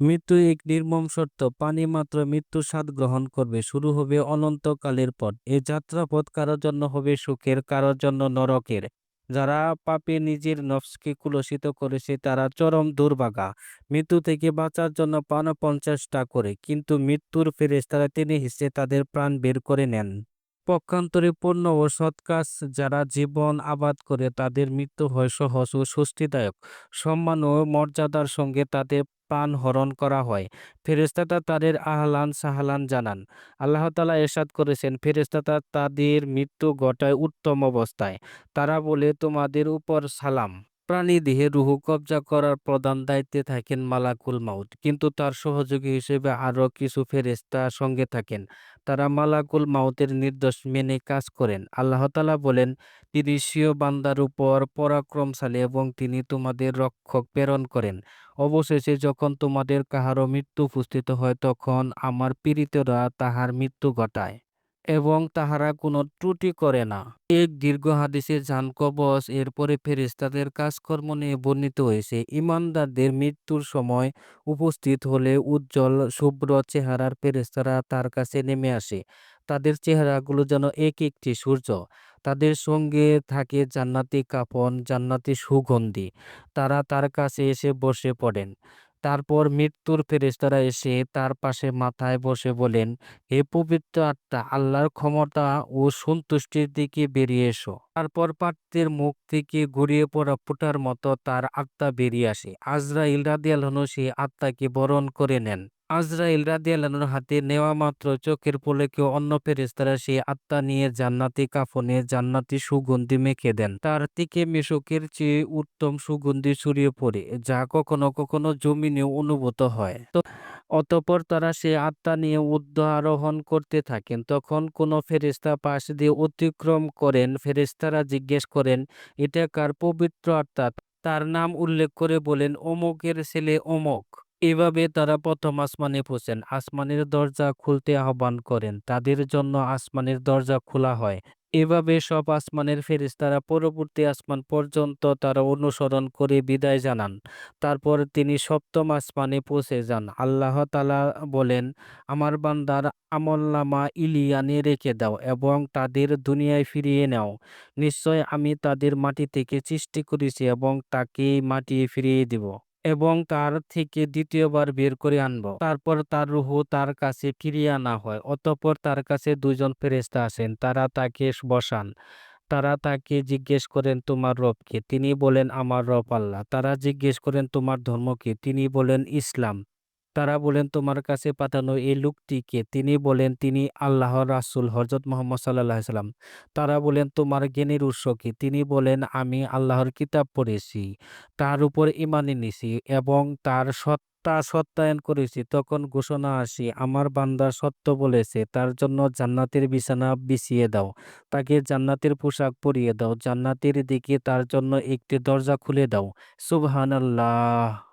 মৃত্যু এক নির্মম সত্য। পানি মাত্র মৃত্যুর স্বাদ গ্রহণ করবে, শুরু হবে অনন্তকালের পথ। এ যাত্রাপথ কারোর জন্য হবে সুখের কারোর জন্য নরকের। যারা পাপে নিজের নফসকে কুলসিত করেছে, তারা চরম দুর্ভাগা মৃত্যু থেকে বাঁচার জন্য প্রাণপণ পঞ্চাশটা করে, কিন্তু মৃত্যুর ফেরেশতারা তিনি হিসেবে তাদের প্রাণ বের করে নেন। পক্ষান্তরে পূর্ণ ও সৎ কাজ যারা জীবন আবাদ করে তাদের মৃত্যু হয় সহজ ও স্বস্তিদায়ক। সম্মান ও মর্যাদার সঙ্গে তাদের প্রাণ হরণ করা হয়। ফেরেশতারা তাদের আহলান সাহালান জানান। আল্লাহ তালা এরশাদ করেছেন, ফেরেশতারা তাদের মৃত্যু ঘটায় উত্তম অবস্থায়। তারা বলে, তোমাদের উপর সালাম। প্রাণী দেহে রুহু কবজা করার প্রধান দায়িত্বে থাকেন মালাকুল মাউত। কিন্তু তার সহযোগী হিসেবে আরও কিছু ফেরেশতা সঙ্গে থাকেন। তারা মালাকুল মাউতের নির্দেশ মেনে কাজ করেন। আল্লাহ তালা বলেন, তিনি স্বীয় বান্দার উপর পরাক্রমশালী এবং তিনি তোমাদের রক্ষক প্রেরণ করেন। অবশেষে যখন তোমাদের কাহারও মৃত্যু উপস্থিত হয়, তখন আমার পীড়িতরা তাহার মৃত্যু ঘটায়। এবং তাহারা কোনো ত্রুটি করে না। এক দীর্ঘ হাদিসে জান এরপরে ফেরেশতাদের কাজকর্ম নিয়ে বর্ণিত হয়েছে, ইমানদারদের মৃত্যুর সময় উপস্থিত হলে উজ্জ্বল, শুভ্র চেহারার ফেরেশতারা তার কাছে নেমে আসে। তাদের চেহারাগুলো যেন এক একটি সূর্য। তাদের সঙ্গে থাকে জান্নাতি কাফন, জান্নাতি সুগন্ধি। তারা তার কাছে এসে বসে পড়েন। তারপর মৃত্যুর ফেরেস্তারা এসে তার পাশে মাথায় বসে বলেন, হে পবিত্র আত্মা, আল্লাহর ক্ষমতা ও সন্তুষ্টির দিকে বেরিয়ে এসো। তারপর পাত্রের মুখ থেকে ঘুরিয়ে পড়া ফুটার মতো তার আত্মা বেরিয়ে আসে। আজরা ইলরাদিয়াল হনু সেই আত্মাকে বরণ করে নেন। আজরাইল রাদিয়াল্লাহুর হাতে নেওয়া মাত্র চোখের পলকে অন্য ফেরেশতারা সেই আত্মা নিয়ে জান্নাতি কাফনে জান্নাতি সুগন্ধি মেখে দেন। তার থেকে মেশকের চেয়ে উত্তম সুগন্ধি ছড়িয়ে পড়ে, যা কখনো কখনো জমিনে অনুভূত হয়। তো অতঃপর তারা সে আত্মা নিয়ে উদ্ধারোহণ করতে থাকেন। তখন কোনো ফেরেশতা পাশ দিয়ে অতিক্রম করেন। ফেরেশতারা জিজ্ঞেস করেন, এটা কার পবিত্র আত্মা? তার নাম উল্লেখ করে বলেন, অমুকের ছেলে অমুক। এভাবে তারা প্রথম আসমানে পৌঁছেন। আসমানের দরজা খুলতে আহ্বান করেন। তাদের জন্য আসমানের দরজা খোলা হয়। এভাবে সব আসমানের ফেরেশতারা পরবর্তী আসমান পর্যন্ত তারা অনুসরণ করে বিদায় জানান। তারপর তিনি সপ্তম আসমানে পৌঁছে যান। আল্লাহ তালা বলেন, আমার বান্দার আমলনামা ইলিয়ানে রেখে দাও এবং তাদের দুনিয়ায় ফিরিয়ে নাও। নিশ্চয় আমি তাদের মাটি থেকে সৃষ্টি করেছি এবং তাকে মাটি ফিরিয়ে দিব। এবং তার থেকে দ্বিতীয়বার বের করে আনব। তারপর তার রুহু তার কাছে ফিরিয়ে আনা হয়, অতঃপর তার কাছে দুজন ফেরেস্তা আসেন, তারা তাকে বসান। তারা তাকে জিজ্ঞেস করেন, তোমার রবকে তিনি বলেন, আমার রব আল্লাহ। তারা জিজ্ঞেস করেন, তোমার ধর্ম কি? তিনি বলেন, ইসলাম। তারা বলেন, তোমার কাছে পাঠানো এই লোকটিকে তিনি বলেন, তিনি আল্লাহর রাসূল, হযরত মুহাম্মদ আলাইহি সাল্লাম। তারা বলেন, তোমার জ্ঞানের উৎস কি? তিনি বলেন, আমি আল্লাহর কিতাব পড়েছি, তার উপর ঈমান এনেছি এবং তার সত্তা সত্যায়ন করেছি। তখন ঘোষণা আসি, আমার বান্দা সত্য বলেছে, তার জন্য জান্নাতের বিছানা বিছিয়ে দাও, তাকে জান্নাতের পোশাক পরিয়ে দাও, জান্নাতের দিকে তার জন্য একটি দরজা খুলে দাও। সুবহানাল্লাহ।